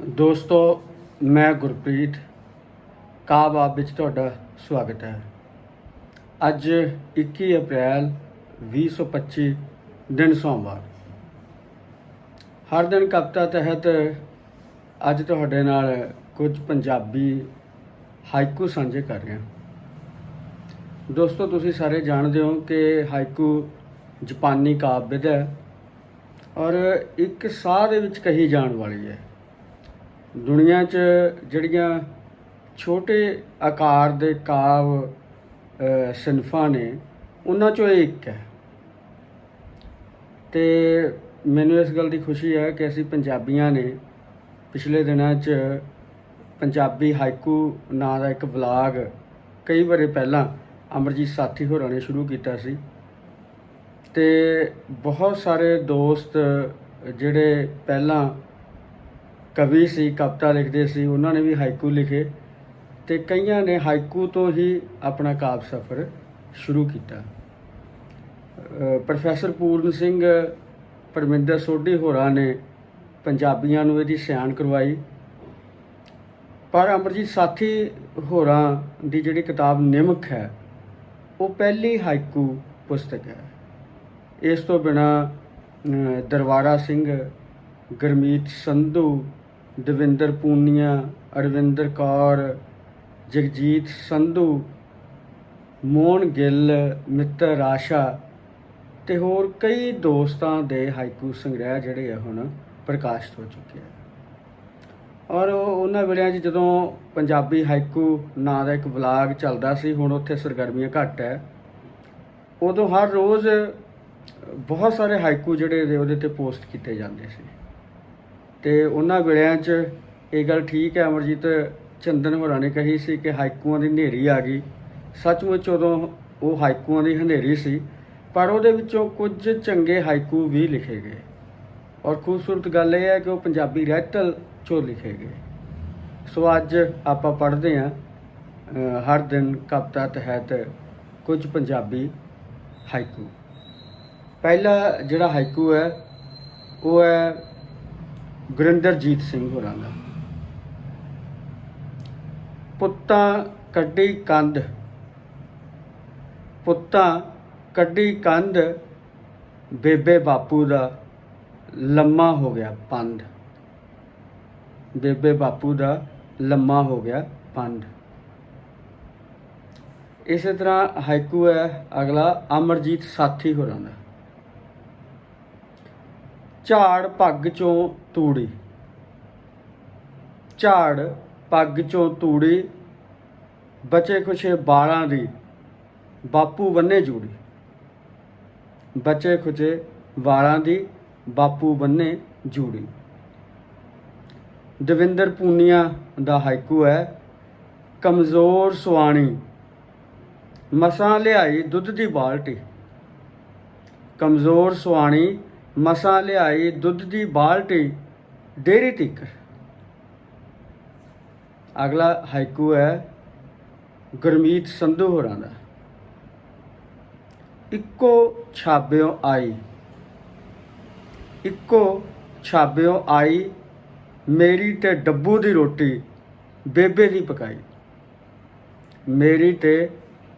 ਦੋਸਤੋ, ਮੈਂ ਗੁਰਪ੍ਰੀਤ ਕਾਬਾਬ ਵਿੱਚ ਤੁਹਾਡਾ ਸਵਾਗਤ ਹੈ। ਅੱਜ 21 ਅਪ੍ਰੈਲ 2025 ਦਿਨ ਸੋਮਵਾਰ। ਹਰ ਦਿਨ ਕਵਿਤਾ ਤਹਿਤ ਅੱਜ ਤੁਹਾਡੇ ਨਾਲ ਕੁਝ ਪੰਜਾਬੀ ਹਾਈਕੂ ਸਾਂਝੇ ਕਰ ਰਿਹਾ ਦੋਸਤੋ, ਤੁਸੀਂ ਸਾਰੇ ਜਾਣਦੇ ਹੋ ਕਿ ਹਾਈਕੂ ਜਾਪਾਨੀ ਕਾਵਿ ਵਿਧਾ ਹੈ ਔਰ ਇੱਕ ਸਾਹ ਦੇ ਵਿੱਚ ਕਹੀ ਜਾਣ ਵਾਲੀ ਹੈ। ਦੁਨੀਆ 'ਚ ਜਿਹੜੀਆਂ ਛੋਟੇ ਆਕਾਰ ਦੇ ਕਾਵ ਅ, ਸਿਨਫਾਂ ਨੇ ਉਹਨਾਂ 'ਚੋਂ ਇਹ ਇੱਕ ਹੈ। ਤੇ ਮੈਨੂੰ ਇਸ ਗੱਲ ਦੀ ਖੁਸ਼ੀ ਹੈ ਕਿ ਅਸੀਂ ਪੰਜਾਬੀਆਂ ਨੇ ਪਿਛਲੇ ਦਿਨਾਂ 'ਚ ਪੰਜਾਬੀ ਹਾਈਕੂ ਨਾਂ ਦਾ ਇੱਕ ਵਲਾਗ ਕਈ ਵਾਰੇ ਪਹਿਲਾਂ ਅਮਰਜੀਤ ਸਾਥੀ ਹੋਰਾਂ ਨੇ ਸ਼ੁਰੂ ਕੀਤਾ ਸੀ। ਤੇ ਬਹੁਤ ਸਾਰੇ ਦੋਸਤ ਜਿਹੜੇ ਪਹਿਲਾਂ ਕਵੀ ਸੀ, ਕਵਿਤਾ ਲਿਖਦੇ ਸੀ, ਉਹਨਾਂ ਨੇ ਵੀ ਹਾਈਕੂ ਲਿਖੇ ਤੇ ਕਈਆਂ ਨੇ ਹਾਈਕੂ ਤੋਂ ਹੀ ਆਪਣਾ ਕਾਵ ਸਫ਼ਰ ਸ਼ੁਰੂ ਕੀਤਾ। ਪ੍ਰੋਫੈਸਰ ਪੂਰਨ ਸਿੰਘ, ਪਰਮਿੰਦਰ ਸੋਢੀ ਹੋਰਾਂ ਨੇ ਪੰਜਾਬੀਆਂ ਨੂੰ ਇਹਦੀ ਸਿਆਣ ਕਰਵਾਈ। ਪਰ ਅਮਰਜੀਤ ਸਾਥੀ ਹੋਰਾਂ ਦੀ ਜਿਹੜੀ ਕਿਤਾਬ ਨਿਮਕ ਹੈ, ਉਹ ਪਹਿਲੀ ਹਾਈਕੂ ਪੁਸਤਕ ਹੈ। ਇਸ ਤੋਂ ਬਿਨਾ ਦਰਬਾਰਾ ਸਿੰਘ, ਗਰਮੀਤ ਸੰਧੂ ਦਵਿੰਦਰ ਪੂਨੀਆ, ਅਰਵਿੰਦਰ ਕੌਰ, ਜਗਜੀਤ ਸੰਧੂ, ਮੋਹਨ ਗਿੱਲ, ਮਿੱਤਰ ਆਸ਼ਾ ਤੇ ਹੋਰ ਕਈ ਦੋਸਤਾਂ ਦੇ ਹਾਈਕੂ ਸੰਗ੍ਰਹਿ ਜਿਹੜੇ ਆ ਹੁਣ ਪ੍ਰਕਾਸ਼ਿਤ ਹੋ ਚੁੱਕੇ ਆ। ਔਰ ਉਹ- ਉਹਨਾਂ ਵੇਲਿਆਂ 'ਚ ਜਦੋਂ ਪੰਜਾਬੀ ਹਾਈਕੂ ਨਾਂ ਦਾ ਇੱਕ ਵਲਾਗ ਚੱਲਦਾ ਸੀ, ਹੁਣ ਉੱਥੇ ਸਰਗਰਮੀਆਂ ਘੱਟ ਹੈ ਉਦੋਂ ਹਰ ਰੋਜ਼ ਬਹੁਤ ਸਾਰੇ ਹਾਈਕੂ ਜਿਹੜੇ ਉਹਦੇ ਤੇ ਪੋਸਟ ਕੀਤੇ ਜਾਂਦੇ ਸੀ। ਤੇ ਉਹਨਾਂ ਵੇਲਿਆਂ 'ਚ ਇਹ ਗੱਲ ਠੀਕ ਹੈ, ਅਮਰਜੀਤ ਚੰਦਨ ਹੋਰਾਂ ਨੇ ਕਹੀ ਸੀ ਕਿ ਹਾਈਕੂਆਂ ਦੀ ਹਨੇਰੀ ਆ ਗਈ। ਸੱਚਮੁੱਚ ਉਦੋਂ ਉਹ ਹਾਈਕੂਆਂ ਦੀ ਹਨੇਰੀ ਸੀ, ਪਰ ਉਹਦੇ ਵਿੱਚੋਂ ਕੁਝ ਚੰਗੇ ਹਾਈਕੂ ਵੀ ਲਿਖੇ ਗਏ। ਔਰ ਖੂਬਸੂਰਤ ਗੱਲ ਇਹ ਹੈ ਕਿ ਉਹ ਪੰਜਾਬੀ ਰਹਿਤਲ ਚੋਂ ਲਿਖੇ ਗਏ। ਸੋ ਅੱਜ ਆਪਾਂ ਪੜ੍ਹਦੇ ਹਾਂ ਹਰ ਦਿਨ ਕਵਿਤਾ ਤਹਿਤ ਕੁਝ ਪੰਜਾਬੀ ਹਾਈਕੂ। ਪਹਿਲਾ ਜਿਹੜਾ ਹਾਈਕੂ ਹੈ, ਉਹ ਹੈ ਗੁਰਿੰਦਰਜੀਤ ਸਿੰਘ ਹੋਰਾਂ ਦਾ। ਪੁੱਤਾਂ ਕੱਢੀ ਕੰਧ। ਪੁੱਤਾਂ ਕੱਢੀ ਕੰਧ, ਬੇਬੇ ਬਾਪੂ ਦਾ ਲੰਮਾ ਹੋ ਗਿਆ ਪੰਧ। ਬੇਬੇ ਬਾਪੂ ਦਾ ਲੰਮਾ ਹੋ ਗਿਆ ਪੰਧ। ਇਸੇ ਤਰ੍ਹਾਂ ਹਾਈਕੂ ਹੈ ਅਗਲਾ ਅਮਰਜੀਤ ਸਾਥੀ ਹੋਰਾਂ ਦਾ। ਝਾੜ ਪੱਗ ਚੋਂ ਤੂੜੀ। ਝਾੜ, ਪੱਗ ਚੋਂ ਤੂੜੀ, ਬਚੇ ਖੁਸ਼ੇ ਬਾਲਾਂ ਦੀ, ਬਾਪੂ ਬੰਨੇ ਜੂੜੀ। ਬਚੇ ਖੁਚੇ ਵਾਲਾਂ ਦੀ, ਬਾਪੂ ਬੰਨੇ ਜੂੜੀ। ਦਵਿੰਦਰ ਪੂਨੀਆ ਦਾ ਹਾਈਕੂ ਹੈ, ਕਮਜ਼ੋਰ ਸੁਆਣੀ, ਮਸਾਂ ਲਿਆਈ ਦੁੱਧ ਦੀ ਬਾਲਟੀ। ਕਮਜ਼ੋਰ ਸੁਆਣੀ, ਮਸਾਂ ਲਿਆਈ ਦੁੱਧ ਦੀ ਬਾਲਟੀ। ਡੇਰੀ ਤੀਕਰ ਅਗਲਾ ਹਾਈਕੂ ਹੈ ਗੁਰਮੀਤ ਸੰਧੂ ਹੋਰਾਂ ਦਾ। ਇੱਕੋ ਛਾਬਿਓ ਆਈ, ਇੱਕੋ ਛਾਬਿਓ ਆਈ ਮੇਰੀ ਤੇ ਡੱਬੂ ਦੀ ਰੋਟੀ ਬੇਬੇ ਦੀ ਪਕਾਈ। ਮੇਰੀ ਤੇ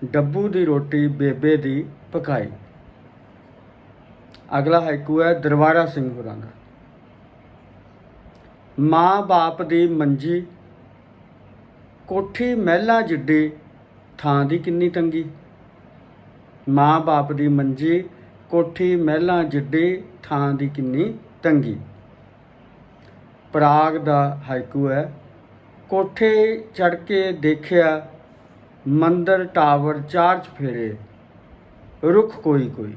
ਡੱਬੂ ਦੀ ਰੋਟੀ ਬੇਬੇ ਦੀ ਪਕਾਈ। ਅਗਲਾ ਹਾਈਕੂ ਹੈ ਦਰਬਾਰਾ ਸਿੰਘ ਹੋਰਾਂ ਦਾ। ਮਾਂ ਬਾਪ ਦੀ ਮੰਜੀ, ਕੋਠੀ ਮਹਿਲਾ ਜਿੱਡੀ, ਥਾਂ ਦੀ ਕਿੰਨੀ ਤੰਗੀ? ਮਾਂ ਬਾਪ ਦੀ ਮੰਜੀ, ਕੋਠੀ ਮਹਿਲਾ ਜਿੱਡੀ, ਥਾਂ ਦੀ ਕਿੰਨੀ ਤੰਗੀ? ਪ੍ਰਾਗ ਦਾ ਹਾਈਕੂ ਹੈ। ਕੋਠੇ ਚੜ ਕੇ ਦੇਖਿਆ, ਮੰਦਰ ਟਾਵਰ ਚਾਰ ਫੇਰੇ। ਰੁੱਖ ਕੋਈ ਕੋਈ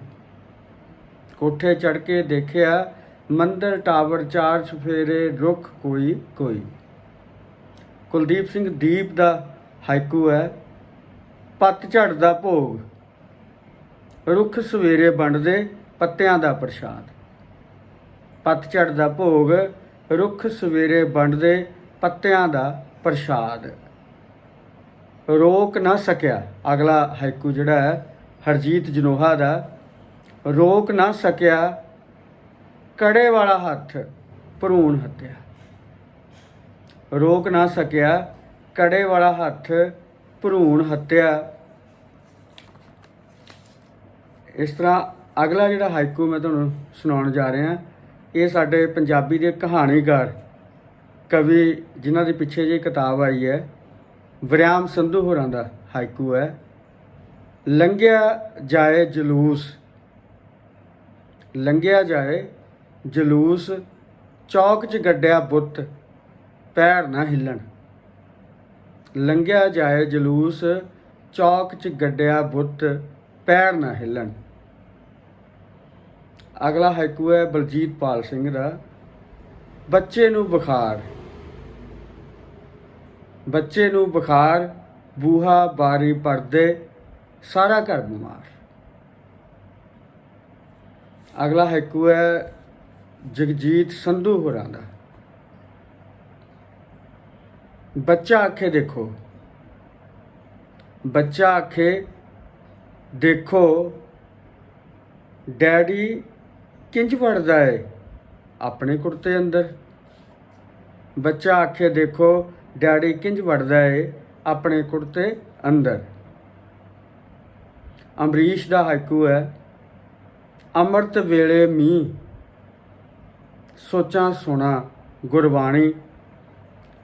ਕੋਠੇ ਚੜ ਕੇ ਦੇਖਿਆ ਮੰਦਰ, ਟਾਵਰ, ਚਾਰ ਚਫੇਰੇ ਰੁੱਖ, ਕੋਈ ਕੋਈ। ਕੁਲਦੀਪ ਸਿੰਘ ਦੀਪ ਦਾ ਹਾਈਕੂ ਹੈ ਪੱਤਝੜ ਦਾ ਭੋਗ। ਰੁੱਖ ਸਵੇਰੇ ਵੰਡਦੇ, ਪੱਤਿਆਂ ਦਾ ਪ੍ਰਸ਼ਾਦ। ਪੱਤਝੜ ਦਾ ਭੋਗ, ਰੁੱਖ ਸਵੇਰੇ ਵੰਡਦੇ, ਪੱਤਿਆਂ ਦਾ ਪ੍ਰਸ਼ਾਦ। ਰੋਕ ਨਾ ਸਕਿਆ। ਅਗਲਾ ਹਾਈਕੂ ਜਿਹੜਾ ਹੈ, ਹਰਜੀਤ ਜਨੋਹਾ ਦਾ। ਰੋਕ ਨਾ ਸਕਿਆ। ਕੜੇ ਵਾਲਾ ਹੱਥ ਭਰੂਣ ਹੱਤਿਆ। ਰੋਕ ਨਾ ਸਕਿਆ, ਕੜੇ ਵਾਲਾ ਹੱਥ ਭਰੂਣ ਹੱਤਿਆ। ਇਸ ਤਰ੍ਹਾਂ ਅਗਲਾ ਜਿਹੜਾ ਹਾਈਕੂ ਮੈਂ ਤੁਹਾਨੂੰ ਸੁਣਾਉਣ ਜਾ ਰਿਹਾ, ਇਹ ਸਾਡੇ ਪੰਜਾਬੀ ਦੇ ਕਹਾਣੀਕਾਰ, ਕਵੀ ਜਿਨ੍ਹਾਂ ਦੇ ਪਿੱਛੇ ਜੇ ਕਿਤਾਬ ਆਈ ਹੈ, ਵਰਿਆਮ ਸੰਧੂ ਹੋਰਾਂ ਦਾ ਹਾਈਕੂ ਹੈ। ਲੰਘਿਆ ਜਾਏ ਜਲੂਸ, ਲੰਘਿਆ ਜਾਏ ਜਲੂਸ, ਚੌਕ 'ਚ ਗੱਡਿਆ ਬੁੱਤ, ਪੈਰ ਨਾ ਹਿੱਲਣ। ਲੰਘਿਆ ਜਾਏ ਜਲੂਸ, ਚੌਕ 'ਚ ਗੱਡਿਆ ਬੁੱਤ, ਪੈਰ ਨਾ ਹਿੱਲਣ। ਅਗਲਾ ਹਾਈਕੂ ਹੈ ਬਲਜੀਤ ਪਾਲ ਸਿੰਘ ਦਾ, ਬੱਚੇ ਨੂੰ ਬੁਖਾਰ। ਬੱਚੇ ਨੂੰ ਬੁਖਾਰ, ਬੂਹਾ, ਬਾਰੀ ਪਰਦੇ, ਸਾਰਾ ਘਰ ਬਿਮਾਰ। ਅਗਲਾ ਹਾਈਕੂ ਹੈ ਜਗਜੀਤ ਸੰਧੂ ਹੋਰਾਂ ਦਾ। ਬੱਚਾ ਆਖੇ ਦੇਖੋ। ਬੱਚਾ ਆਖੇ ਦੇਖੋ, ਡੈਡੀ ਕਿੰਜ ਵੜਦਾ ਏ? ਆਪਣੇ ਕੁੜਤੇ ਅੰਦਰ। ਬੱਚਾ ਆਖੇ ਦੇਖੋ, ਡੈਡੀ ਕਿੰਜ ਵੜਦਾ ਏ? ਆਪਣੇ ਕੁੜਤੇ ਅੰਦਰ। ਅਮਰੀਸ਼ ਦਾ ਹਾਈਕੂ ਹੈ। ਅੰਮ੍ਰਿਤ ਵੇਲੇ ਮੀਂਹ ਸੋਚਾਂ ਸੁਣਾ, ਗੁਰਬਾਣੀ,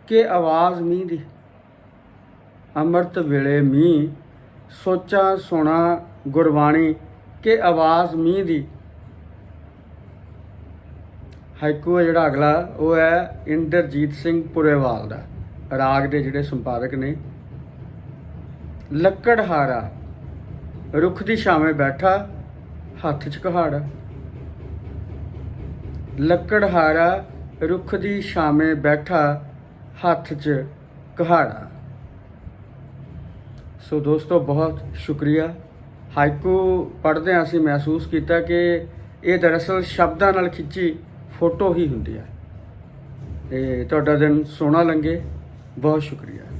ਕਿ ਆਵਾਜ਼ ਮੀਂਹ ਦੀ। ਅੰਮ੍ਰਿਤ ਵੇਲੇ ਮੀਂਹ, ਸੋਚਾਂ ਸੁਣਾ, ਗੁਰਬਾਣੀ, ਕਿ ਆਵਾਜ਼ ਮੀਂਹ ਦੀ। ਹਾਈਕੂ ਹੈ ਜਿਹੜਾ ਅਗਲਾ, ਉਹ ਹੈ ਇੰਦਰਜੀਤ ਸਿੰਘ ਪੁਰੇਵਾਲ ਦਾ। ਰਾਗ ਦੇ ਜਿਹੜੇ ਸੰਪਾਦਕ ਨੇ। ਲੱਕੜਹਾਰਾ, ਰੁੱਖ ਦੀ ਛਾਵੇਂ ਬੈਠਾ, ਹੱਥ 'ਚ ਕਹਾੜਾ। ਲੱਕੜਹਾਰਾ ਰੁੱਖ ਦੀ ਛਾਵੇਂ ਬੈਠਾ ਹੱਥ 'ਚ ਕਹਾੜਾ ਸੋ ਦੋਸਤੋ, ਬਹੁਤ ਸ਼ੁਕਰੀਆ। ਹਾਈਕੂ ਪੜ੍ਹਦੇ ਹਾਂ ਅਸੀਂ ਮਹਿਸੂਸ ਕੀਤਾ ਕਿ ਇਹ ਦਰਅਸਲ ਸ਼ਬਦਾਂ ਨਾਲ ਖਿੱਚੀ ਫੋਟੋ ਹੀ ਹੁੰਦੀ ਹੈ। ਤੇ ਤੁਹਾਡਾ ਦਿਨ ਸੋਹਣਾ ਲੰਘੇ। ਬਹੁਤ ਸ਼ੁਕਰੀਆ।